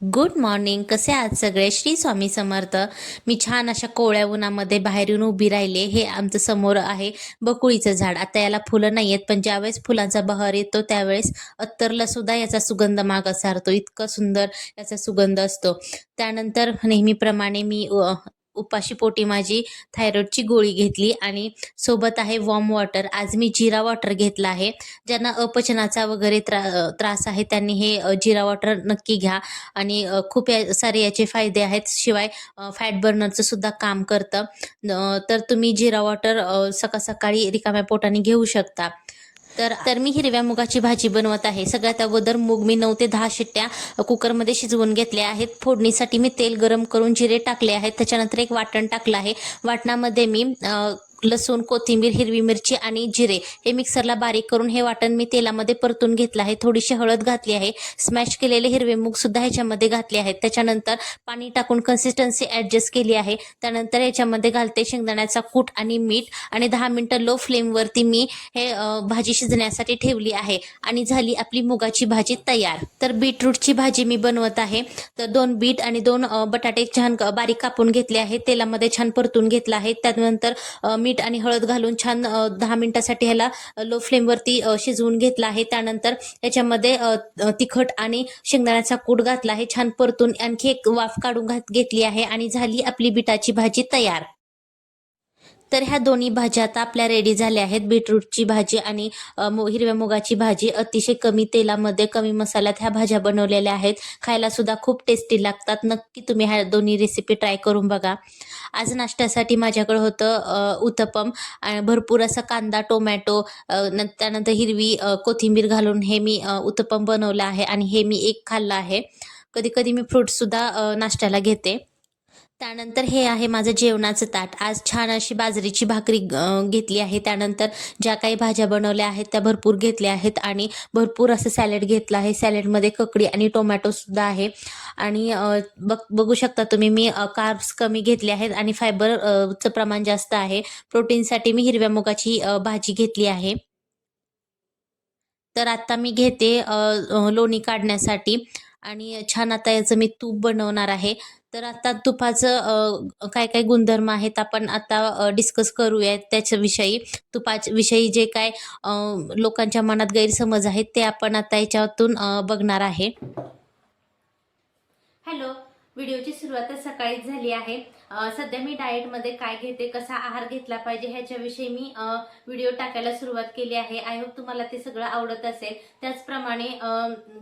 Good morning कसे आहात सगळे? श्री स्वामी समर्थ. मी छान अशा कोवळ्या उन्हामध्ये बाहेरून उभी राहिले. हे आमचं समोर आहे बकुळीचं झाड. आता याला फुलं नाही आहेत पण ज्यावेळेस फुलांचा बहर येतो त्यावेळेस अत्तरला सुद्धा याचा सुगंध माग सारतो. इतकं सुंदर याचा सुगंध असतो. त्यानंतर नेहमीप्रमाणे मी उपाशी पोटी माझी थायरॉइडची गोळी घेतली आणि सोबत आहे वॉर्म वॉटर आज मी जिरा वॉटर घेतला आहे. ज्यांना अपचनाचा वगैरे त्रा त्रास आहे त्यांनी हे जिरा वॉटर नक्की घ्या. आणि खूप या सारे याचे फायदे आहेत. शिवाय फॅट बर्नरचं सुद्धा काम करतं. तर तुम्ही जिरा वॉटर सकाळ सकाळी रिकाम्या पोटाने घेऊ शकता. तर तर मी हिरव्या मुगाची भाजी बनवत आहे. सगळ्यात अगोदर मूग मी नऊ ते दहा शिट्ट्या कुकरमध्ये शिजवून घेतल्या आहेत. फोडणीसाठी मी तेल गरम करून जिरे टाकले आहेत. त्याच्यानंतर एक वाटण टाकलं आहे. वाटणामध्ये मी लसूण कोथिंबीर हिरवी मिरची आणि जिरे हे मिक्सरला बारीक करून हे वाटण मी तेलामध्ये परतून घेतलं आहे. थोडीशी हळद घातली आहे. स्मॅश केलेले हिरवे मूग सुद्धा ह्याच्यामध्ये घातले आहेत. त्याच्यानंतर पाणी टाकून कन्सिस्टन्सी ऍडजस्ट केली आहे. त्यानंतर याच्यामध्ये घालते शेंगदाण्याचा कूट आणि मीठ आणि दहा मिनटं लो फ्लेमवरती मी हे भाजी शिजण्यासाठी ठेवली आहे आणि झाली आपली मुगाची भाजी तयार. तर बीटरूटची भाजी मी बनवत आहे. तर दोन बीट आणि दोन बटाटे छान बारीक कापून घेतले आहे. तेलामध्ये छान परतून घेतलं आहे. त्यानंतर मी मीठ आणि हळद घालून छान दहा मिनिटासाठी ह्याला लो फ्लेमवरती शिजवून घेतला आहे. त्यानंतर याच्यामध्ये तिखट आणि शेंगदाण्याचा कूट घातला आहे. छान परतून आणखी एक वाफ काढून घात घेतली आहे आणि झाली आपली बिटाची भाजी तयार. तर ह्या दोन्ही भाज्या आता आपल्या रेडी झाल्या आहेत. बीटरूटची भाजी आणि हिरव्या मुगाची भाजी. अतिशय कमी तेलामध्ये कमी मसाल्यात ह्या भाज्या बनवलेल्या आहेत. खायला सुद्धा खूप टेस्टी लागतात. नक्की तुम्ही ह्या दोन्ही रेसिपी ट्राय करून बघा. आज नाश्त्यासाठी माझ्याकडे होतं उत्तपम भरपूर असा कांदा टोमॅटो न- त्यानंतर हिरवी कोथिंबीर घालून हे मी उत्तपम बनवलं आहे आणि हे मी एक खाल्लं आहे. कधी कधी मी फ्रूटसुद्धा नाश्त्याला घेते. त्यानंतर हे आहे माझं जेवणाचं ताट. आज छान अशी बाजरीची भाकरी घेतली आहे. त्यानंतर ज्या काही भाज्या बनवल्या आहेत त्या भरपूर घेतल्या आहेत आणि भरपूर असं सॅलड घेतलं आहे. सॅलडमध्ये ककडी आणि टोमॅटोसुद्धा आहे. आणि बघ बघू शकता तुम्ही मी कार्ब्स कमी घेतले आहेत आणि फायबर चं प्रमाण जास्त आहे. प्रोटीनसाठी मी हिरव्या मुगाची भाजी घेतली आहे. तर आता मी घेते लोणी काढण्यासाठी. आणि छान आता याचं मी तूप बनवणार आहे. तर आता तुपाचं काय काय गुणधर्म आहेत आपण आता डिस्कस करूयात त्याच्याविषयी. तुपाविषयी जे काय लोकांच्या मनात गैरसमज आहेत ते आपण आता याच्यातून बघणार आहे. हॅलो व्हिडिओची सुरुवात सकाळीच झाली आहे. सध्या मी डाएटमध्ये काय घेते कसा आहार घेतला पाहिजे ह्याच्याविषयी मी व्हिडिओ टाकायला सुरुवात केली आहे. आय होप तुम्हाला ते सगळं आवडत असेल. त्याचप्रमाणे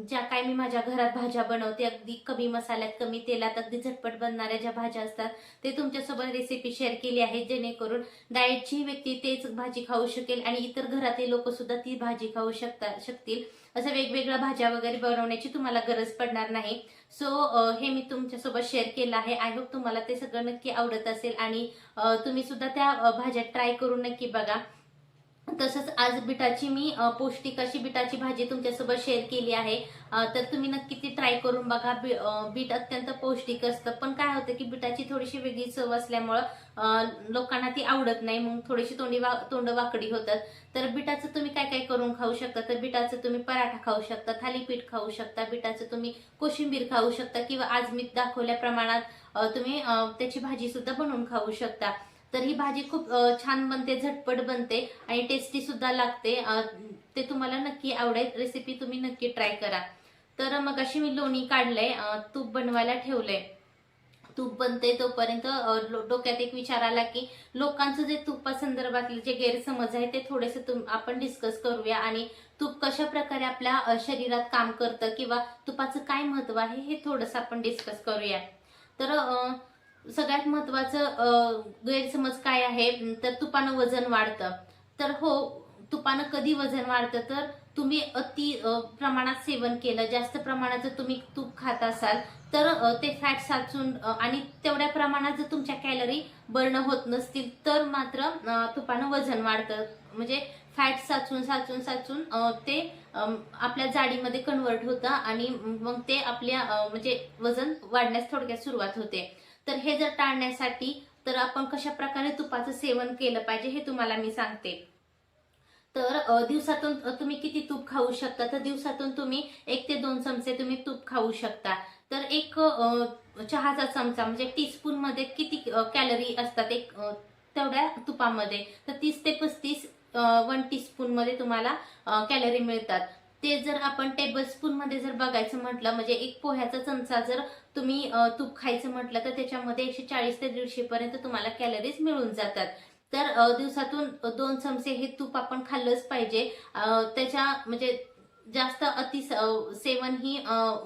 ज्या काय मी माझ्या घरात भाज्या बनवते अगदी कमी मसाल्यात कमी तेलात अगदी झटपट बनणाऱ्या ज्या भाज्या असतात ते तुमच्यासोबत रेसिपी शेअर केली आहे जेणेकरून डाएटची व्यक्ती तेच भाजी खाऊ शकेल आणि इतर घरातील लोक सुद्धा ती भाजी खाऊ शकता शकतील. असं वेगवेगळ्या भाज्या वगैरे बनवण्याची तुम्हाला गरज पडणार नाही. सो हे मी तुमच्यासोबत शेअर केलं आहे. आय होप तुम्हाला ते सगळं नक्की आवडत असेल आणि तुम्ही सुद्धा त्या भाज्या ट्राय करून नक्की बघा. तसंच आज बिटाची मी पौष्टिक अशी बिटाची भाजी तुमच्यासोबत शेअर केली आहे. तर तुम्ही नक्की ती ट्राय करून बघा. बी- बीट अत्यंत पौष्टिक असतं. पण काय होतं की बिटाची थोडीशी वेगळी चव असल्यामुळं लोकांना ती आवडत नाही. मग थोडीशी तोंडी वा तोंड वाकडी होतात. तर बिटाचं तुम्ही काय काय करून खाऊ शकता? तर बिटाचं तुम्ही पराठा खाऊ शकता थालीपीठ खाऊ शकता. बिटाचं तुम्ही कोशिंबीर खाऊ शकता किंवा आज मी दाखवल्या प्रमाणात तुम्ही त्याची भाजी सुद्धा बनवून खाऊ शकता. तर ही भाजी खूप छान बनते झटपट बनते आणि टेस्टी सुद्धा लागते. ते तुम्हाला नक्की आवडेल. रेसिपी तुम्ही नक्की ट्राय करा. तर मग अशी मी लोणी काढलंय तूप बनवायला ठेवलंय. तूप बनते तोपर्यंत लो- डोक्यात एक विचार आला की लोकांचं जे तुपासंदर्भातले जे गैरसमज आहे ते थोडेसे तुम आपण डिस्कस करूया आणि तूप कशा प्रकारे आपल्या शरीरात काम करतं किंवा तुपाचं काय महत्त्व आहे हे थोडंसं आपण डिस्कस करूया. तर सगळ्यात महत्वाचं गैरसमज काय आहे? तर तुपानं वजन वाढतं. तर हो तुपानं कधी वजन वाढतं? तर तुम्ही अति प्रमाणात सेवन केलं जास्त प्रमाणात जर तुम्ही तूप खात असाल तर ते फॅट साचून आणि तेवढ्या प्रमाणात जर तुमच्या कॅलरी बर्न होत नसतील तर मात्र तुपानं वजन वाढतं. म्हणजे फॅट साचून साचून साचून ते आपल्या जाडीमध्ये कन्वर्ट होतं आणि मग ते आपल्या म्हणजे वजन वाढण्यास थोडक्यात सुरुवात होते. तर हे जर टाळण्यासाठी तर आपण कशा प्रकारे तुपाचं सेवन केलं पाहिजे हे तुम्हाला मी सांगते. तर दिवसातून तुम्ही किती तूप खाऊ शकता? तर दिवसातून तुम्ही एक ते दोन चमचे तुम्ही तूप खाऊ शकता. तर एक चहाचा चमचा म्हणजे टीस्पून मध्ये किती कॅलरी असतात एक तेवढ्या तुपामध्ये. तर तीस ते पस्तीस वन टीस्पूनमध्ये तुम्हाला कॅलरी मिळतात. ते जर आपण टेबल स्पूनमध्ये जर बघायचं म्हटलं म्हणजे एक पोह्याचा चमचा जर तुम्ही तूप खायचं म्हटलं तर त्याच्यामध्ये एकशे चाळीस ते दीडशे पर्यंत तुम्हाला कॅलरीज मिळून जातात. तर दिवसातून दोन चमचे हे तूप आपण खाल्लंच पाहिजे. त्याच्या म्हणजे जास्त अति स- सेवन ही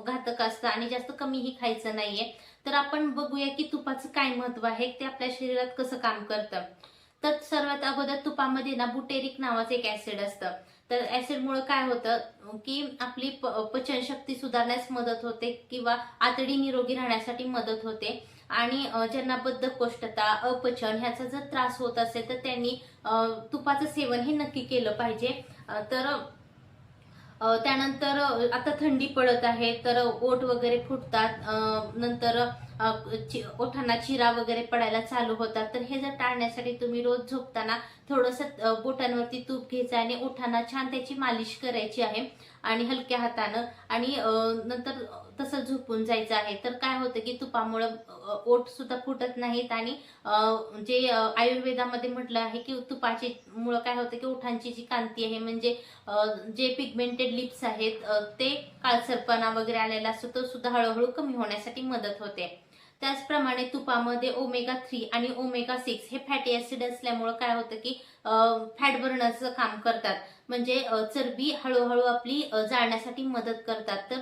घातक असतं आणि जास्त कमीही खायचं नाहीये. तर आपण बघूया की तुपाचं काय महत्त्व आहे ते आपल्या शरीरात कसं काम करतं. तर सर्वात अगोदर तुपामध्ये ना बुटेरिक नावाचं एक ऍसिड असतं. तर ऍसिडमुळे काय होतं? की आपली प- पचनशक्ती सुधारण्यास मदत होते किंवा आतडी निरोगी राहण्यासाठी मदत होते. आणि ज्यांना बद्धकोष्ठता अपचन ह्याचा जर त्रास होत असेल तर त्यांनी तुपाचं सेवन हे नक्की केलं पाहिजे. तर त्यानंतर आता थंडी पडत आहे तर ओठ वगैरे फुटतात नंतर चि- ओठांना चिरा वगैरे पडायला चालू होतात. तर हे जर टाळण्यासाठी तुम्ही रोज झोपताना थोडंसं बोटांवरती तूप घ्यायचं आणि ओठांना छान त्याची मालिश करायची आहे आणि हलक्या हातानं. आणि नंतर तसं झोपून जायचं आहे. तर काय होतं की तुपामुळं ओठ सुद्धा फुटत नाहीत आणि जे आयुर्वेदामध्ये म्हटलं आहे की तुपाची मुळे काय होतं की ओठांची जी कांती आहे म्हणजे जे पिगमेंटेड लिप्स आहेत ते काळसरपणा वगैरे आलेला असतो तो सुद्धा हळूहळू कमी होण्यासाठी मदत होते. त्याचप्रमाणे तुपामध्ये ओमेगा थ्री आणि ओमेगा सिक्स हे फॅटी ऍसिड असल्यामुळं काय होतं की फॅट बर्नरचं काम करतात. म्हणजे चरबी हळूहळू आपली जाळण्यासाठी मदत करतात. तर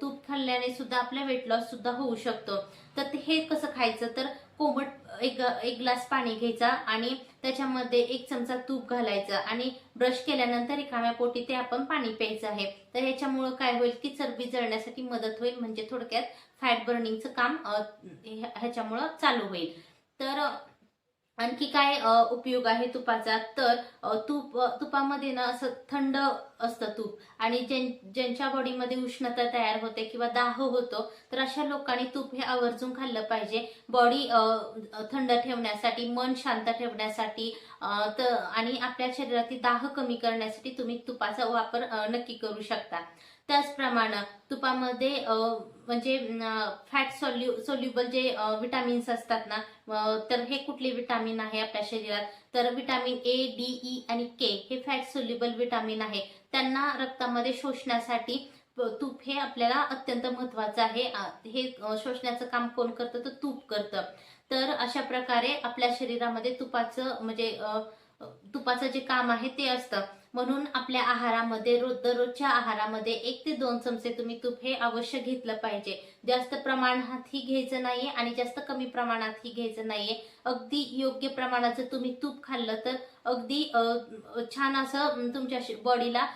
तूप खाल्ल्याने सुद्धा आपला वेट लॉस सुद्धा होऊ शकतो. तर ते हे कसं खायचं? तर कोमट एक एक ग्लास पाणी घ्यायचा आणि त्याच्यामध्ये एक चमचा तूप घालायचा आणि ब्रश केल्यानंतर रिकाम्या पोटी ते आपण पाणी प्यायचं आहे. तर ह्याच्यामुळं काय होईल की चरबी जळण्यासाठी मदत होईल म्हणजे थोडक्यात फॅट बर्निंगचं काम ह्या- ह्याच्यामुळं चालू होईल. तर आणखी काय उपयोग आहे तुपाचा? तर तूप तुपामध्ये ना असं थंड असतं तूप. आणि ज्यांच्या बॉडीमध्ये उष्णता तयार होते किंवा दाह होतो तर अशा लोकांनी तूप हे आवर्जून खाल्लं पाहिजे. बॉडी थंड ठेवण्यासाठी मन शांत ठेवण्यासाठी आणि आपल्या शरीरातील दाह कमी करण्यासाठी तुम्ही तुपाचा वापर नक्की करू शकता. त्याचप्रमाणे तुपामध्ये म्हणजे फॅट सोल्यु सोल्युबल जे विटामिन्स असतात ना तर हे कुठले विटामिन आहे आपल्या शरीरात? तर विटामिन ए डी ई आणि के हे फॅट सोल्युबल विटामिन आहे. त्यांना रक्तामध्ये शोषण्यासाठी तूप हे आपल्याला अत्यंत महत्वाचं आहे. हे शोषण्याचं काम कोण करतं? तर तूप करतं. तर अशा प्रकारे आपल्या शरीरामध्ये तुपाचं म्हणजे तुपाचं जे काम आहे ते असतं. म्हणून आपल्या आहारामध्ये रोज दररोजच्या आहारामध्ये एक ते दोन चमचे तुम्ही तूप हे अवश्य घेतलं पाहिजे. जास्त प्रमाणातही घ्यायचं नाहीये आणि जास्त कमी प्रमाणातही घ्यायचं नाहीये. अगदी योग्य प्रमाणाचं तुम्ही तूप खाल्लं तर अगदी छान असं तुमच्या बॉडीला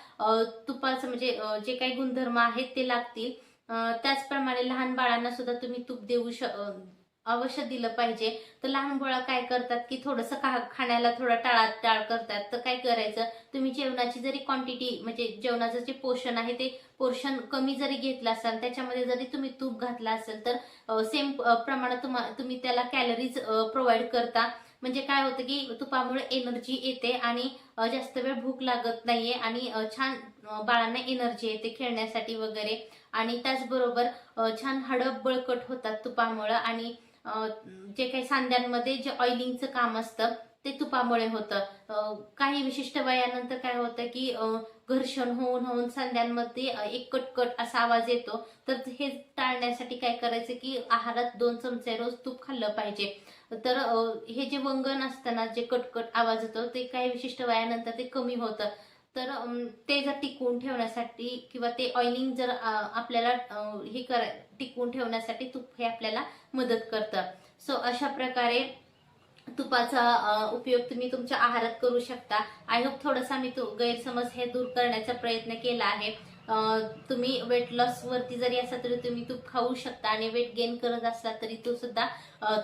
तुपाचं म्हणजे जे काही गुणधर्म आहेत ते लागतील. त्याचप्रमाणे लहान बाळांना सुद्धा तुम्ही तूप देऊ श अवश्य दिलं पाहिजे. तर लहान गोळा काय करतात की थोडंसं खा खाण्याला थोडं टाळा टाळ करतात. तर काय करायचं? तुम्ही जेवणाची जरी क्वांटिटी म्हणजे जेवणाचं जे पोषण आहे ते पोर्शन कमी जरी घेतलं असाल त्याच्यामध्ये जरी तुम्ही तूप घातला असेल तर सेम प्रमाणात तुम्हा तुम्ही त्याला कॅलरीज प्रोव्हाइड करता. म्हणजे काय होतं की तुपामुळे एनर्जी येते आणि जास्त वेळ भूक लागत नाहीये आणि छान बाळांना एनर्जी येते खेळण्यासाठी वगैरे. आणि त्याचबरोबर छान हडप बळकट होतात तुपामुळं आणि जे काही सांध्यांमध्ये जे ऑइलिंगचं काम असतं ते तुपामुळे होतं. काही विशिष्ट वयानंतर काय होतं की घर्षण होऊन होऊन सांध्यांमध्ये एक कटकट असा आवाज येतो. तर हे टाळण्यासाठी काय करायचं की आहारात दोन चमचे रोज तूप खाल्लं पाहिजे. तर हे जे वंगण असतं ना जे कटकट आवाज येतो ते काही विशिष्ट वयानंतर ते कमी होतं. तर ते जर टिकवून ठेवण्यासाठी किंवा ते ऑइलिंग जर आपल्याला हे कर टिकवून ठेवण्यासाठी तूप हे आपल्याला मदत करतं. सो अशा प्रकारे तुपाचा उपयोग तुम्ही तुमच्या आहारात करू शकता. आय होप थोडासा मी तो गैरसमज हे दूर करण्याचा प्रयत्न केला आहे. तुम्ही वेट लॉस वरती जरी असला तरी तुम्ही तूप खाऊ शकता आणि वेट गेन करत असला तरी तो सुद्धा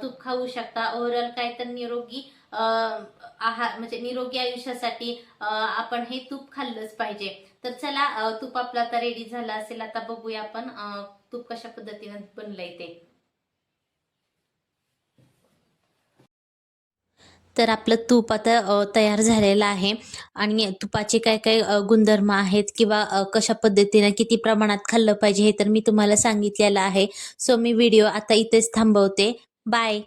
तूप खाऊ शकता. ओव्हरऑल काय तर निरोगी आहार म्हणजे निरोगी आयुष्यासाठी आपण हे तूप खाल्लंच पाहिजे. तर चला तूप आपला आता रेडी झाला असेल आता बघूया आपण तूप कशा पद्धतीने बनलंय ते. तर आपलं तूप आता तयार झालेलं आहे. आणि तुपाचे काय काय गुणधर्म आहेत किंवा कशा पद्धतीने किती प्रमाणात खाल्लं पाहिजे हे तर मी तुम्हाला सांगितलेलं आहे. सो मी व्हिडिओ आता इथेच थांबवते. बाय